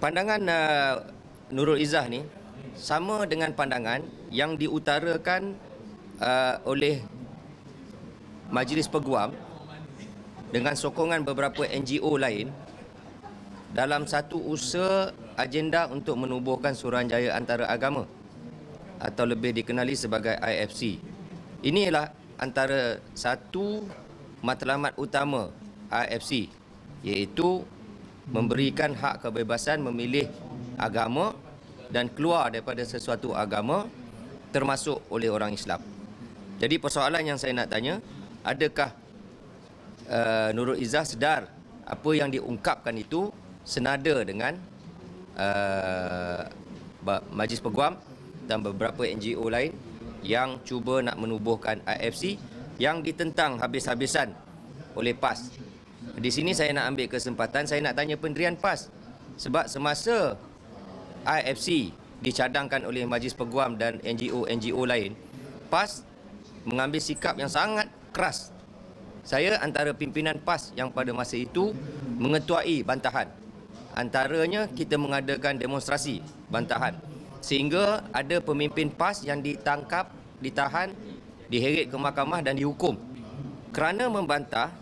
Pandangan uh, Nurul Izzah ni sama dengan pandangan yang diutarakan uh, oleh Majlis Peguam dengan sokongan beberapa NGO lain dalam satu usaha agenda untuk menubuhkan Suruhanjaya Antara Agama atau lebih dikenali sebagai IFC. Inilah antara satu matlamat utama IFC iaitu memberikan hak kebebasan memilih agama dan keluar daripada sesuatu agama termasuk oleh orang Islam. Jadi persoalan yang saya nak tanya, adakah uh, Nurul Izzah sedar apa yang diungkapkan itu senada dengan uh, Majlis Peguam dan beberapa NGO lain yang cuba nak menubuhkan IFC yang ditentang habis-habisan oleh PAS. Di sini saya nak ambil kesempatan, saya nak tanya pendirian PAS. Sebab semasa IFC dicadangkan oleh Majlis Peguam dan NGO-NGO lain, PAS mengambil sikap yang sangat keras. Saya antara pimpinan PAS yang pada masa itu mengetuai bantahan. Antaranya kita mengadakan demonstrasi bantahan. Sehingga ada pemimpin PAS yang ditangkap, ditahan, diheret ke mahkamah dan dihukum. Kerana membantah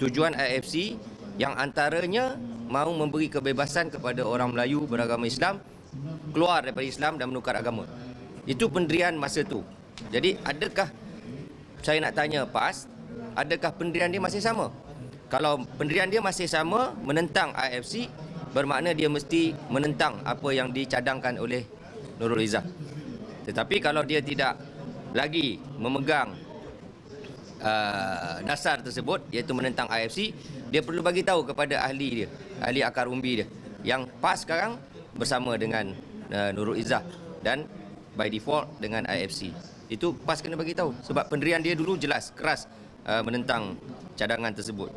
tujuan IFC yang antaranya mahu memberi kebebasan kepada orang Melayu beragama Islam keluar daripada Islam dan menukar agama. Itu pendirian masa itu. Jadi adakah saya nak tanya PAS, adakah pendirian dia masih sama? Kalau pendirian dia masih sama menentang IFC, bermakna dia mesti menentang apa yang dicadangkan oleh Nurul Izzah. Tetapi kalau dia tidak lagi memegang uh, dasar tersebut iaitu menentang IFC, dia perlu bagi tahu kepada ahli dia, ahli akar umbi dia yang PAS sekarang bersama dengan uh, Nurul Izzah dan by default dengan IFC. Itu PAS kena bagi tahu sebab pendirian dia dulu jelas keras uh, menentang cadangan tersebut.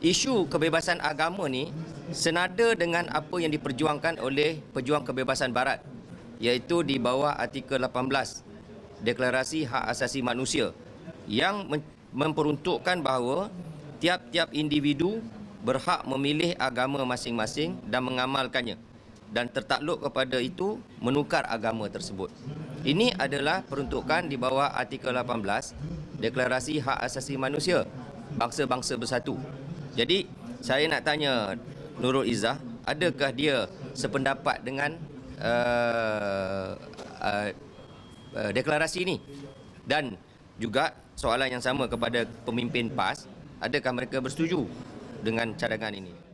Isu kebebasan agama ni senada dengan apa yang diperjuangkan oleh pejuang kebebasan barat iaitu di bawah artikel 18 Deklarasi Hak Asasi Manusia yang memperuntukkan bahawa tiap-tiap individu berhak memilih agama masing-masing dan mengamalkannya dan tertakluk kepada itu menukar agama tersebut. Ini adalah peruntukan di bawah artikel 18 Deklarasi Hak Asasi Manusia Bangsa-Bangsa Bersatu. Jadi saya nak tanya Nurul Izzah, adakah dia sependapat dengan uh, uh, uh, deklarasi ini? Dan juga soalan yang sama kepada pemimpin PAS, adakah mereka bersetuju dengan cadangan ini?